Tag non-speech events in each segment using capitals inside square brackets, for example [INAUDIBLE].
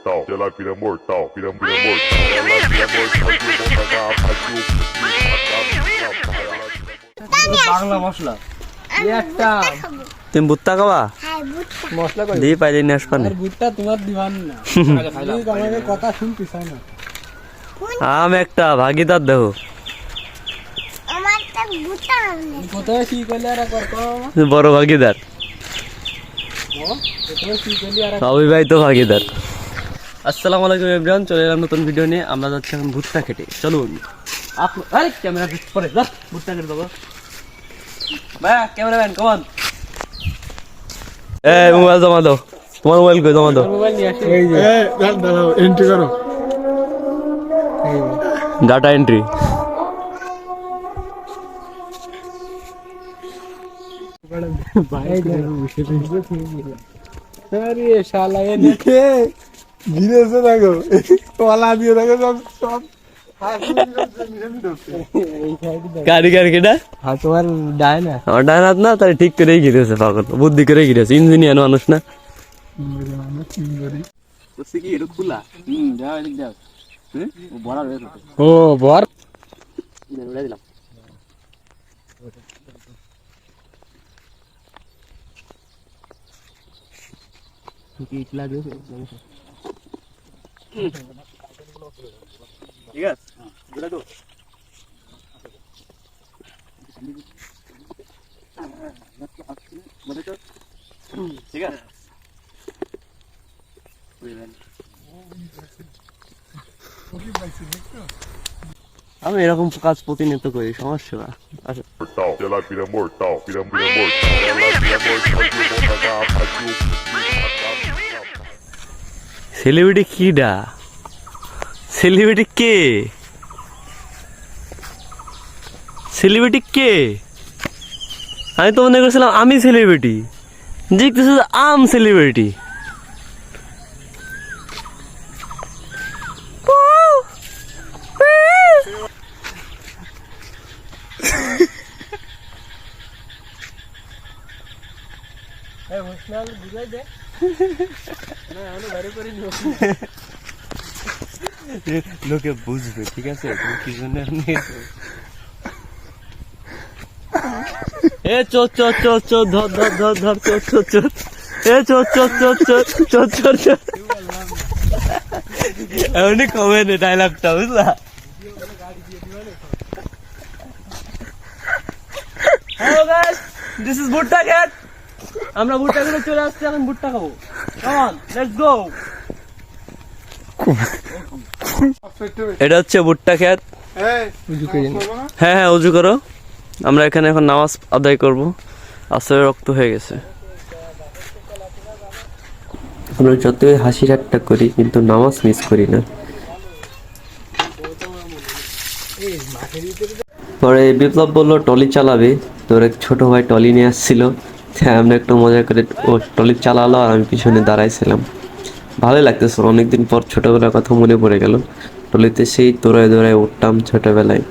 mortal, ela vira mortal, vira, vira mortal, ela vira mortal, Bangla মশলা। একটা। তুমি ভুট্টা খাওয়া হ্যাঁ মশলা করে দিয়ে পাইলে ভুট্টা তোমার দিবান না। [LAUGHS] আমাকে কথা শুনতে চাই না। আম একটা ভাগিদার দেহ। বড় ভাগিদার। অবিবাহিত ভাগিদার। আসসালামু আলাইকুম এভরিওয়ান চলে এলাম নতুন ভিডিও নিয়ে আমরা যাচ্ছি এখন ভুট্টা খেটে চলুন আরে ক্যামেরা পরে ভুট্টা খেটে দেবো ভাইয়া ক্যামেরাম্যান কমান এ মোবাইল জমা দাও তোমার মোবাইল কই জমা দাও মোবাইল নিয়ে আসি এই দাঁড়াও এন্ট্রি করো ডাটা এন্ট্রি আরে শালা এ দেখে ভিড়েছে দেখো কলা দিয়ে দেখো সব সব গাড়ি গাড়ি কেটা হ্যাঁ তোমার ডায় না আমার ডান হাত না তাহলে ঠিক করেই গিরেছে পাগল বুদ্ধি করে গিরেছে ইঞ্জিনিয়ার মানুষ না ও বর দিলাম ঠিক আছে ঠিক আছে আমি এরকম কাজ প্রতিনিয়ত করি সমস্যা না আচ্ছা mortal, ela vira mortal, vira, vira mortal, ela vira mortal, vira Celebrity কিডা? সেলিব্রিটি কে? সেলিব্রিটি কে? আমি তো মনে করছিলাম আমি সেলিব্রিটি জিজ্ঞেস আম সেলিব্রিটি লোকে বুঝবে, ঠিক আছে? তুমি কি এ, চোর চোর চোর চোর, ধর ধর ধর ধর, চোর চোর চোর। এ, চোর চোর চোর চোর চোর চোর চোর। এমনি কমে নে ডায়লগটা বুঝলা? Hello guys this is Bhutta cat আমরা ভুট্টা খেতে চলে আসছি এখন ভুট্টা খাব। কাম লেটস গো এটা হচ্ছে ভুট্টা ক্ষেত হ্যাঁ হ্যাঁ উজু করো। আমরা এখানে এখন নামাজ আদায় করব। আসলে রক্ত হয়ে গেছে। আমরা যতই হাসি ঠাট্টা করি কিন্তু নামাজ মিস করি না। পরে বিপ্লব বলল টলি চালাবে? তোর এক ছোট ভাই টলি নিয়ে আসছিল। হ্যাঁ আমরা একটু মজা করে ও টলি চালালো আর আমি পিছনে দাঁড়াইছিলাম। ভালোই লাগতেছিল অনেকদিন পর ছোটবেলার কথা মনে পড়ে গেল। টলিতে সেই দৌড়ায় দৌড়ায় উঠতাম ছোটবেলায়।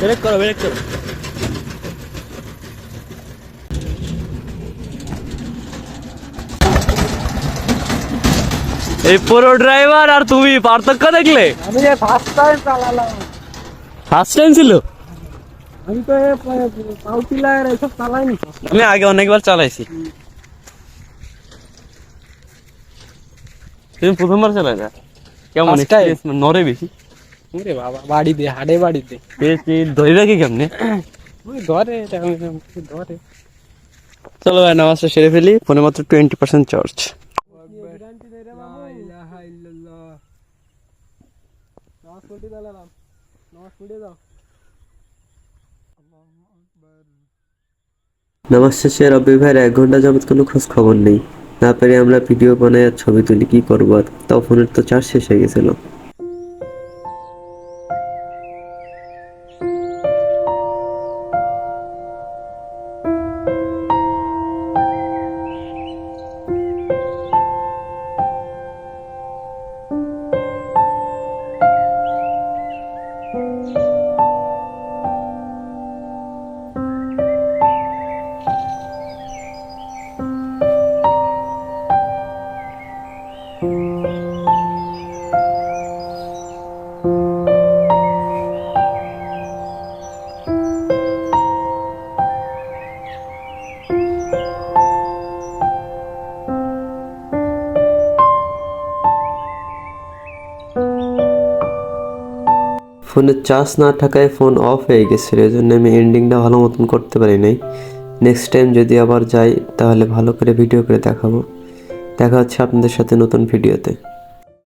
ব্রেক করো ব্রেক করো এই পুরো ড্রাইভার আর তুমি পার্থক্য দেখলে আমি যে ফার্স্ট টাইম চালালাম ফার্স্ট টাইম ছিল আমি তো পাউটিলার এসব চালাইনি আমি আগে অনেকবার চালাইছি তুমি প্রথমবার চালাই না কেমন First time? experience? নড়ে বেশি ওরে বাবা বাড়িতে হাড়ে বাড়িতে। ধরে রাখি কেমনে? ধরে ধরে। চলো ভাই নামাজটা সেরে ফেলি ফোনে মাত্র টোয়েন্টি পার্সেন্ট চার্জ নামাজ শেষে রবি ভাইয়ের এক ঘণ্টা যাবত কোনো খোঁজ খবর নেই। না পেরে আমরা ভিডিও বানাই আর ছবি তুলি কি করব আর? তাও ফোনের তো চার্জ শেষ হয়ে গেছিল। ফোনের চার্জ না থাকায় ফোন অফ হয়ে গেছিল এই জন্য আমি এন্ডিংটা ভালো মতন করতে পারি নাই। নেক্সট টাইম যদি আবার যাই, তাহলে ভালো করে ভিডিও করে দেখাবো। দেখা হচ্ছে আপনাদের সাথে নতুন ভিডিওতে